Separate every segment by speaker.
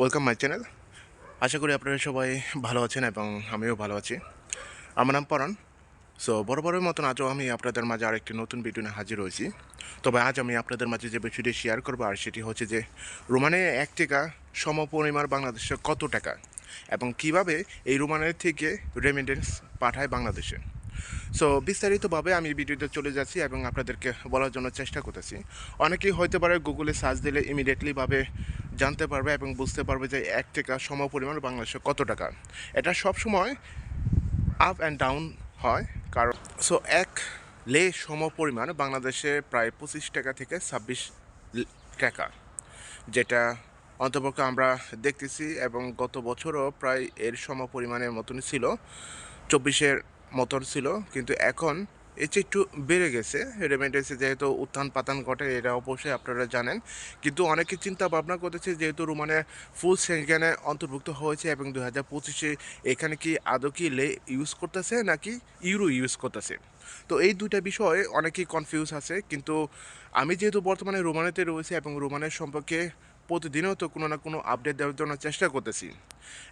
Speaker 1: Welcome my channel আশা করি আপনারা সবাই ভালো আছেন এবং আমিও ভালো আছি। আমার নাম পরাণ সো বরাবরের মতন আজও আমি আপনাদের মাঝে আরেকটি নতুন ভিডিও নিয়ে হাজির হয়েছি। তবে আজ আমি আপনাদের মাঝে যে বিষয়টি শেয়ার করব, আর সেটি হচ্ছে যে, রোমানে এক টাকা সমপরিমাণ বাংলাদেশে কত টাকা এবং কীভাবে এই রোমানের থেকে রেমিডেন্স পাঠায় বাংলাদেশে। সো বিস্তারিতভাবে আমি ভিডিওতে চলে যাচ্ছি এবং আপনাদেরকে বলার জন্য চেষ্টা করতেছি। অনেকেই হয়তো পারে গুগলে সার্চ দিলে ইমিডিয়েটলিভাবে জানতে পারবে এবং বুঝতে পারবে যে এক টাকা সম পরিমাণ বাংলাদেশে কত টাকা। এটা সবসময় আপ অ্যান্ড ডাউন হয়, কারণ সো এক লে সমপরিমাণ বাংলাদেশে প্রায় পঁচিশ টাকা থেকে ছাব্বিশ টাকা, যেটা অন্তপক্ষে আমরা দেখতেছি এবং গত বছরও প্রায় এর সম পরিমাণের মতনই ছিল, চব্বিশের মতন ছিল, কিন্তু এখন চেয়ে একটু বেড়ে গেছে। রেমিটেন্সে যেহেতু উত্থান পাতান ঘটে, এটা অবশ্যই আপনারা জানেন। কিন্তু অনেকে চিন্তা ভাবনা করতেছে যেহেতু রোমানে ফুল সেনগেনে অন্তর্ভুক্ত হয়েছে এবং দু হাজার পঁচিশে এখানে কি আদৌ কি লে ইউজ করতেছে নাকি ইউরো ইউজ করতেছে? তো এই দুইটা বিষয়ে অনেকেই কনফিউজ আছে। কিন্তু আমি যেহেতু বর্তমানে রোমানেতে রয়েছে এবং রোমানের সম্পর্কে প্রতিদিনও তো কোনো না কোনো আপডেট দেওয়ার জন্য চেষ্টা করতেছি।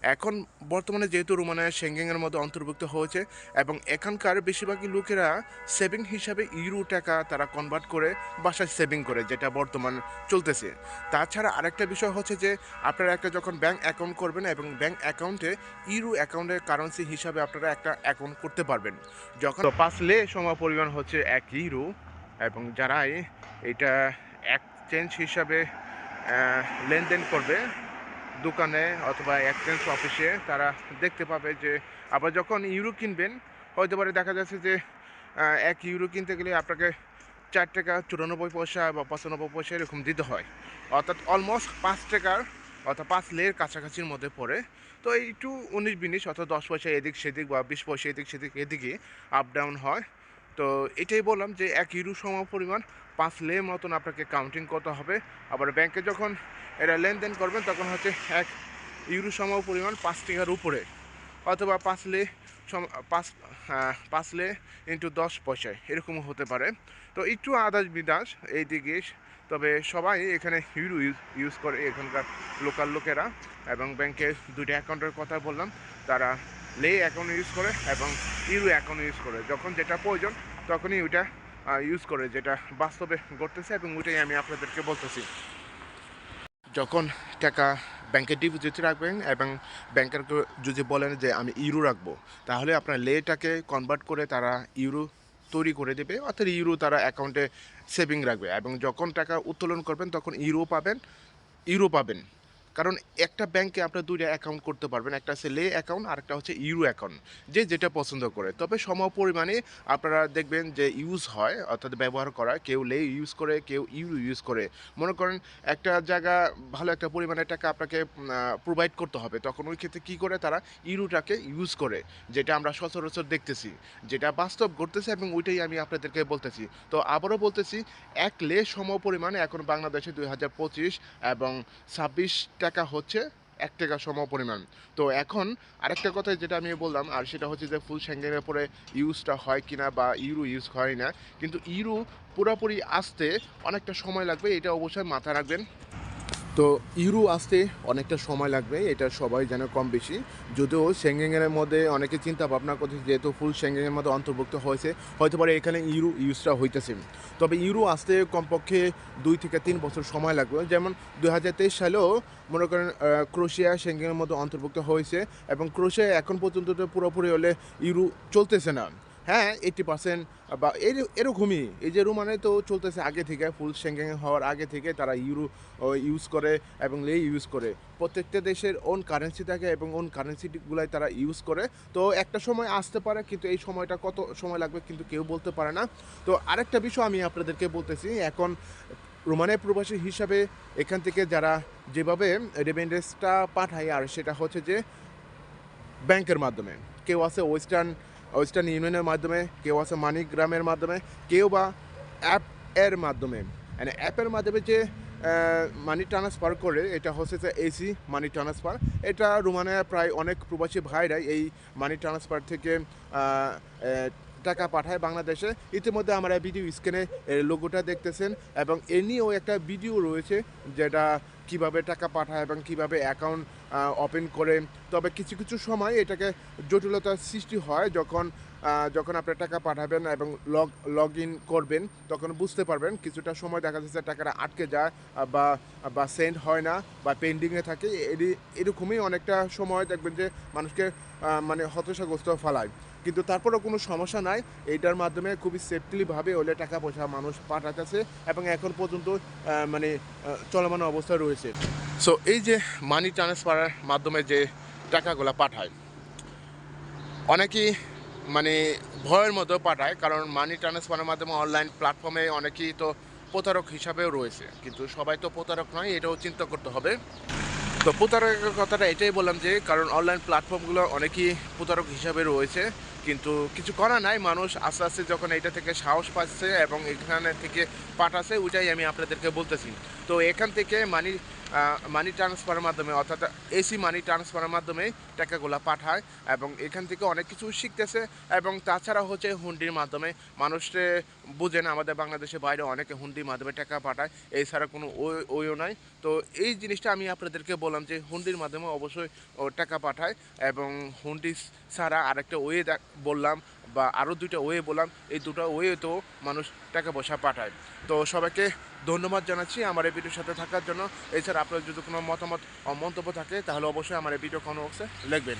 Speaker 1: এখন বর্তমানে যেহেতু রোমানিয়া সেঙ্গেংয়ের মধ্যে অন্তর্ভুক্ত হয়েছে এবং এখানকার বেশিরভাগই লোকেরা সেভিং হিসাবে ইউরো টাকা তারা কনভার্ট করে বাসায় সেভিং করে যেটা বর্তমান চলতেছে। তাছাড়া আরেকটা বিষয় হচ্ছে যে আপনারা একটা যখন ব্যাংক অ্যাকাউন্ট করবেন এবং ব্যাংক অ্যাকাউন্টে ইউরো অ্যাকাউন্টের কারেন্সি হিসাবে আপনারা একটা অ্যাকাউন্ট করতে পারবেন। যখন পাঁচলে সময় পরিমাণ হচ্ছে এক ইউরো এবং যারাই এটা এক্সচেঞ্জ হিসাবে আহ, লেনদেন করবে দোকানে অথবা এক্সচেঞ্জ অফিসে তারা দেখতে পাবে যে আবার যখন ইউরো কিনবেন, হয়তো পারে দেখা যাচ্ছে যে এক ইউরো কিনতে গেলে আপনাকে চার টাকা চুরানব্বই পয়সা বা পঁচানব্বই পয়সা এরকম দিতে হয়। অর্থাৎ অলমোস্ট পাঁচ টাকার অর্থাৎ পাঁচ লের কাছাকাছির মধ্যে পড়ে। তো একটু উনিশ বিনিশ অর্থাৎ দশ পয়সা এদিক সেদিক বা বিশ পয়সা এদিক সেদিক এদিকে আপ ডাউন হয়। তো এটাই বললাম যে এক ইউরো সম পরিমাণ পাঁচ লে মতন আপনাকে কাউন্টিং করতে হবে। আবার ব্যাংকে যখন এটা লেনদেন করবেন, তখন হচ্ছে এক ইউরো সম পরিমাণ পাঁচ টাকার উপরে। অথবা পাঁচ লে পাঁচ পাঁচ লে ইন্টু দশ পয়সায়, এরকমও হতে পারে। তো একটু আদাস বিদাস এই দিকে তবে সবাই এখানে ইউরো ইউজ ইউজ করে এখানকার লোকাল লোকেরা। এবং ব্যাংকের দুইটা অ্যাকাউন্টের কথা বললাম। তারা লে অ্যাকাউন্ট ইউজ করে এবং ইউরো অ্যাকাউন্ট ইউজ করে। যখন যেটা প্রয়োজন, তখনই ওইটা ইউজ করে, যেটা বাস্তবে ঘটতেছে এবং ওইটাই আমি আপনাদেরকে বলতেছি। যখন টাকা ব্যাংকে ডিপোজিট রাখবেন এবং ব্যাংকের যদি বলেন যে আমি ইউরো রাখব, তাহলে আপনার লেটাকে কনভার্ট করে তারা ইউরো তৈরি করে দেবে, অর্থাৎ ইউরো তারা অ্যাকাউন্টে সেভিং রাখবে এবং যখন টাকা উত্তোলন করবেন, তখন ইউরো পাবেন ইউরো পাবেন। কারণ একটা ব্যাংকে আপনার দুইটা অ্যাকাউন্ট করতে পারবেন, একটা হচ্ছে লে অ্যাকাউন্ট আর একটা হচ্ছে ইউরো অ্যাকাউন্ট যে যেটা পছন্দ করে। তবে সম পরিমাণে আপনারা দেখবেন যে ইউজ হয়, অর্থাৎ ব্যবহার করা, কেউ লে ইউজ করে, কেউ ইউরো ইউজ করে। মনে করেন একটা জায়গা ভালো একটা পরিমাণের টাকা আপনাকে প্রোভাইড করতে হবে, তখন ওই ক্ষেত্রে কী করে তারা ইউরোটাকে ইউজ করে, যেটা আমরা সচরাচর দেখতেছি, যেটা বাস্তব ঘটতেছে এবং ওইটাই আমি আপনাদেরকে বলতেছি। তো আবারও বলতেছি, এক লে সম পরিমাণে এখন বাংলাদেশে দুই হাজার পঁচিশ এবং ছাব্বিশ টাকা হচ্ছে এক টাকা সম পরিমাণ তো এখন আরেকটা কথা যেটা আমি বললাম, আর সেটা হচ্ছে যে ফুল স্যাঙ্গেনের পরে ইউজটা হয় কিনা বা ইউরো ইউজ হয় না, কিন্তু ইউরো পুরোপুরি আসতে অনেকটা সময় লাগবে, এটা অবশ্যই মাথায় রাখবেন। তো ইউরো আসতে অনেকটা সময় লাগবে, এটা সবাই যেন কম বেশি। যদিও সেঙ্গেনের মধ্যে অনেকে চিন্তা ভাবনা করছে, যেহেতু ফুল সেঙ্গেনের মধ্যে অন্তর্ভুক্ত হয়েছে, হয়তো পারে এখানে ইউরো ইউজটা হইতেছে। তবে ইউরো আসতে কমপক্ষে দুই থেকে তিন বছর সময় লাগবে। যেমন দু হাজার তেইশ সালেও মনে করেন ক্রোশিয়া সেঙ্গেনের মধ্যে অন্তর্ভুক্ত হয়েছে এবং ক্রোশিয়া এখন পর্যন্ত পুরোপুরি হলে ইউরো চলতেছে না। হ্যাঁ এইটি পার্সেন্ট বা এর- এরকমই। এই যে রোমানে তো চলতেছে আগে থেকে, ফুল সেঙ্গেন হওয়ার আগে থেকে তারা ইউরো ইউজ করে এবং লে ইউজ করে। প্রত্যেকটা দেশের ওন কারেন্সি থাকে এবং ওন কারেন্সিগুলাই তারা ইউজ করে। তো একটা সময় আসতে পারে, কিন্তু এই সময়টা কত সময় লাগবে কিন্তু কেউ বলতে পারে না। তো আরেকটা বিষয় আমি আপনাদেরকে বলতেছি, এখন রোমানিয়া প্রবাসী হিসাবে এখান থেকে যারা যেভাবে রেমিটেন্সটা পাঠায়, আর সেটা হচ্ছে যে ব্যাংকের মাধ্যমে। কেউ আছে ওয়েস্টার্ন ওয়েস্টার্ন ইউনিয়নের মাধ্যমে, কেউ আছে মানিগ্রামের মাধ্যমে, কেউ বা অ্যাপ এর মাধ্যমে। মানে অ্যাপের মাধ্যমে যে মানি ট্রান্সফার করে, এটা হচ্ছে যে এসি মানি ট্রান্সফার এটা রোমানিয়া প্রায় অনেক প্রবাসী ভাইরাই এই মানি ট্রান্সফার থেকে টাকা পাঠায় বাংলাদেশে। ইতিমধ্যে আমরা ভিডিও স্ক্রিনে এর লোগোটা দেখতেছেন এবং এ নিয়েও একটা ভিডিও রয়েছে যেটা কীভাবে টাকা পাঠায় এবং কীভাবে অ্যাকাউন্ট ওপেন করে। তবে কিছু কিছু সময় এটাকে জটিলতার সৃষ্টি হয় যখন যখন আপনি টাকা পাঠাবেন এবং লগ লগ ইন করবেন, তখন বুঝতে পারবেন কিছুটা সময় দেখা যাচ্ছে টাকাটা আটকে যায় বা বা সেন্ড হয় না বা পেন্ডিংয়ে থাকে। এরকমই অনেকটা সময় দেখবেন যে মানুষকে মানে হতাশাগ্রস্ত ফেলায়। কিন্তু তারপরেও কোনো সমস্যা নাই। এইটার মাধ্যমে খুবই সেফটিলিভাবে ওলে টাকা পয়সা মানুষ পাঠাতেছে এবং এখন পর্যন্ত মানে চলমান অবস্থায় রয়েছে। সো এই যে মানি ট্রান্সফারের মাধ্যমে যে টাকাগুলো পাঠায়, অনেকেই মানে ভয়ের মধ্যেও পাঠায় কারণ মানি ট্রান্সফারের মাধ্যমে অনলাইন প্ল্যাটফর্মে অনেকেই তো প্রতারক হিসাবেও রয়েছে। কিন্তু সবাই তো প্রতারক নয়, এটাও চিন্তা করতে হবে। তো প্রতারকের কথাটা এটাই বললাম যে, কারণ অনলাইন প্ল্যাটফর্মগুলো অনেকেই প্রতারক হিসাবে রয়েছে। কিন্তু কিছু করা নাই। মানুষ আস্তে আস্তে যখন এটা থেকে সাহস পাচ্ছে এবং এখানে থেকে পাঠাচ্ছে, ওইটাই আমি আপনাদেরকে বলতেছি। তো এখান থেকে মানি মানি ট্রান্সফারের মাধ্যমে, অর্থাৎ এসি মানি ট্রান্সফারের মাধ্যমে টাকাগুলো পাঠায় এবং এখান থেকে অনেক কিছু শিখতেছে এবং তাছাড়া হচ্ছে হুন্ডির মাধ্যমে মানুষে বুঝেন আমাদের বাংলাদেশের বাইরে অনেকে হুন্ডির মাধ্যমে টাকা পাঠায়, এছাড়া কোনো ওই- ওইও নাই। তো এই জিনিসটা আমি আপনাদেরকে বললাম যে হুন্ডির মাধ্যমে অবশ্যই টাকা পাঠায় এবং হুন্ডি ছাড়া আরেকটা ওয়ে বললাম বা আরও দুইটা ওয়ে বললাম, এই দুটো ওয়েতেও মানুষ টাকা পয়সা পাঠায়। তো সবাইকে ধন্যবাদ জানাচ্ছি আমার এই ভিডিওর সাথে থাকার জন্য। এছাড়া আপনার যদি কোনো মতামত মন্তব্য থাকে, তাহলে অবশ্যই আমার এই ভিডিও কোনো লিখবেন।